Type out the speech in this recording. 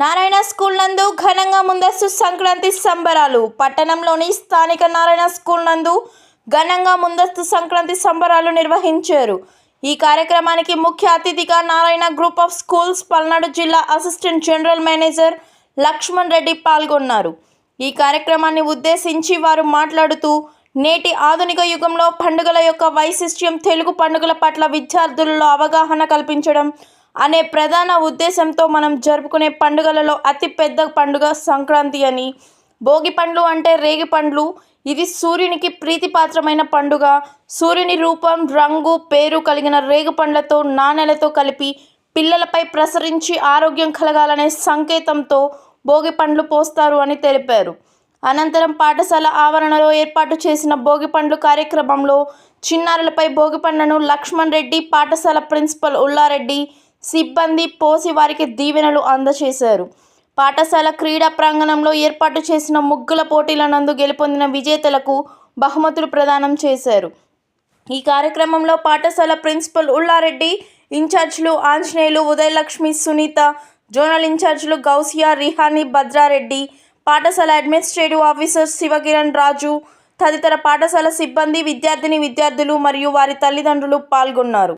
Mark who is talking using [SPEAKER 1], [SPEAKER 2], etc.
[SPEAKER 1] Narayana school నందు ఘనంగా ముందస్తు సంక్రాంతి సంబరాలు. పట్టణంలోని స్థానిక నారాయణ స్కూల్ నందు ఘనంగా ముందస్తు సంక్రాంతి సంబరాలు నిర్వహించారు. ఈ కార్యక్రమానికి ముఖ్య అతిథిగా Narayana group of schools Palnadu జిల్లా assistant general manager Lakshman Reddy పాల్గొన్నారు. ఈ కార్యక్రమాన్ని ఉద్దేశించి వారు మాట్లాడుతూ నేటి ఆధునిక యుగంలో పండుగల యొక్క వైశిష్ట్యం తెలుగు పండుగల పట్ల విద్యార్థులలో అవగాహన కల్పించడం అనే ప్రధాన ఉద్దేశంతో మనం జరుపుకునే పండుగలలో అతిపెద్ద పండుగ సంక్రాంతి అని. భోగి పండ్లు అంటే రేగి పండ్లు. ఇది సూర్యునికి ప్రీతిపాత్రమైన పండుగ. సూర్యుని రూపం రంగు పేరు కలిగిన రేగు పండ్లతో నాణెలతో కలిపి పిల్లలపై ప్రసరించి ఆరోగ్యం కలగాలనే సంకేతంతో భోగి పండ్లు పోస్తారు అని తెలిపారు. అనంతరం పాఠశాల ఆవరణలో ఏర్పాటు చేసిన భోగి పండ్లు కార్యక్రమంలో చిన్నారులపై భోగి పండ్లను లక్ష్మణ్ రెడ్డి పాఠశాల ప్రిన్సిపల్ ఉల్లారెడ్డి సిబ్బంది పోసి వారికి దీవెనలు అందజేశారు పాఠశాల క్రీడా ప్రాంగణంలో ఏర్పాటు చేసిన ముగ్గుల పోటీల నందు గెలుపొందిన విజేతలకు బహుమతులు ప్రదానం చేశారు. ఈ కార్యక్రమంలో పాఠశాల ప్రిన్సిపల్ ఉల్లారెడ్డి ఇన్ఛార్జ్లు ఆంజనేయులు ఉదయలక్ష్మి సునీత జోనల్ ఇన్ఛార్జ్లు గౌసియా రిహానీ భద్రారెడ్డి పాఠశాల అడ్మినిస్ట్రేటివ్ ఆఫీసర్ శివకిరణ్ రాజు తదితర పాఠశాల సిబ్బంది విద్యార్థిని విద్యార్థులు మరియు వారి తల్లిదండ్రులు పాల్గొన్నారు.